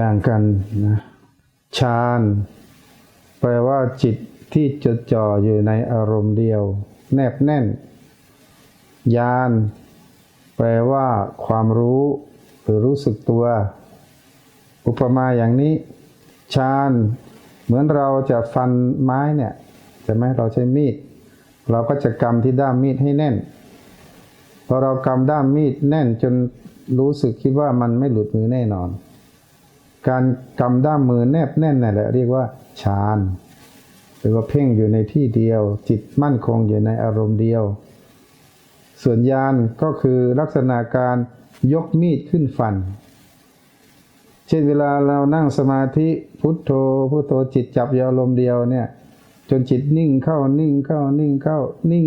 ต่างกันนะฌานแปลว่าจิตที่จดจ่ออยู่ในอารมณ์เดียว แนบแน่นญาณแปลว่า ความรู้หรือรู้สึกตัว อุปมาอย่างนี้ฌานเหมือนเราจะฟันไม้เนี่ยใช่ไหมเราใช้มีด เราก็จะกำที่ด้ามมีดให้แน่นพอเรากำด้ามมีดแน่นจนรู้สึกคิดว่ามันไม่หลุดมือแน่นอน การกำด้ามมือแนบแน่นนั่นแหละเรียกว่าฌานหรือว่าเพ่งอยู่ในที่เดียว จิตมั่นคงอยู่ในอารมณ์เดียว ส่วนญาณก็คือลักษณะการยกมีดขึ้นฟัน เช่นเวลาเรานั่งสมาธิพุทโธพุทโธจิตจับอยู่อารมณ์เดียวเนี่ย จนจิตนิ่งเข้านิ่งเข้านิ่งเข้านิ่ง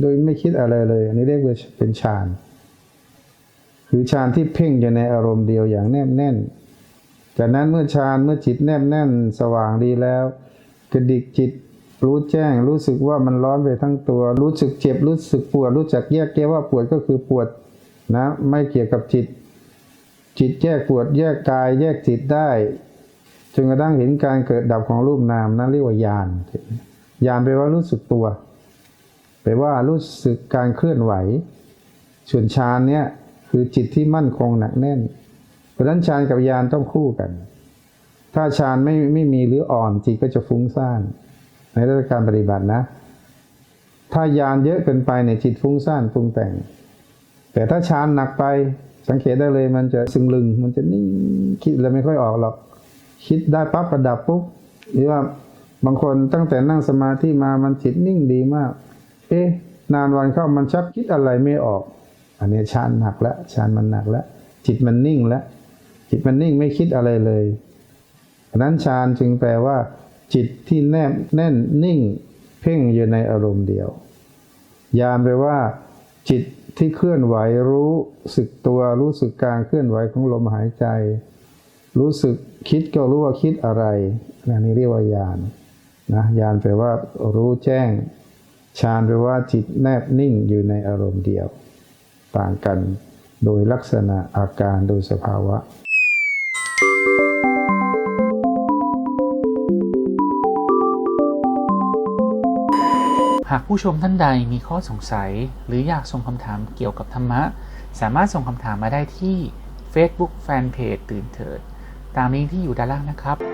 โดยไม่คิดอะไรเลยอันนี้เรียกว่าเป็นฌาน คือฌานที่เพ่งอยู่ในอารมณ์เดียวอย่างแนบแน่น จากนั้นเมื่อฌานเมื่อจิตแนบแน่น สว่างดีแล้ว กระดิกจิตรู้แจ้ง รู้สึกว่ามันร้อนไปทั้งตัว รู้สึกเจ็บรู้สึกปวด รู้จักแยกแยะว่าปวดก็คือปวดนะไม่เกี่ยวกับจิต จิตแยกปวดแยกกายแยกจิตได้จนกระทั่งเห็นการเกิดดับของรูปนามนั่นเรียกว่าญาณญาณแปลว่ารู้สึกตัวแปลว่ารู้สึกการเคลื่อนไหว ส่วนฌานเนี่ย คือจิตที่มั่นคงหนักแน่น เพราะฉะนั้นฌานกับญาณต้องคู่กัน ถ้าฌานไม่ไม่มีหรืออ่อนจิตก็จะฟุ้งซ่านในเรื่องการปฏิบัตินะ ถ้าญาณเยอะเกินไปเนี่ยจิตฟุ้งซ่านปรุงแต่ง แต่ถ้าฌานหนักไปสังเกตได้เลยมันจะซึงลึง มันจะนิ่งคิดอะไรไม่ค่อยออกหรอก คิดได้ปั๊บประดับปุ๊บหรือว่าบางคนตั้งแต่นั่งสมาธิมามันจิตนิ่งดีมาก เอ๊ะ นานวันเข้ามันชักคิดอะไรไม่ออก อันนี้ฌานหนักแล้วฌานมันหนักแล้ว จิตมันนิ่งแล้ว จิตมันนิ่งไม่คิดอะไรเลยเพราะนั้นฌานจึงแปลว่า จิตที่แนบแน่นนิ่ง เพ่งอยู่ในอารมณ์เดียว ยานแปลว่า จิตที่เคลื่อนไหวรู้สึกตัวรู้สึกการเคลื่อนไหวของลมหายใจ รู้สึกคิดก็รู้ว่าคิดอะไรอันนี้เรียกว่าญาณนะญาณแปลว่ารู้แจ้งฌานแปลว่าจิตแนบนิ่งอยู่ในอารมณ์เดียว ต่างกันโดยลักษณะอาการโดยสภาวะ หากผู้ชมท่านใดมีข้อสงสัย หรืออยากส่งคำถามเกี่ยวกับธรรมะ สามารถส่งคำถามมาได้ที่ Facebook Fanpage ตื่นเถิด ตามลิงก์ที่อยู่ด้านล่างนะครับ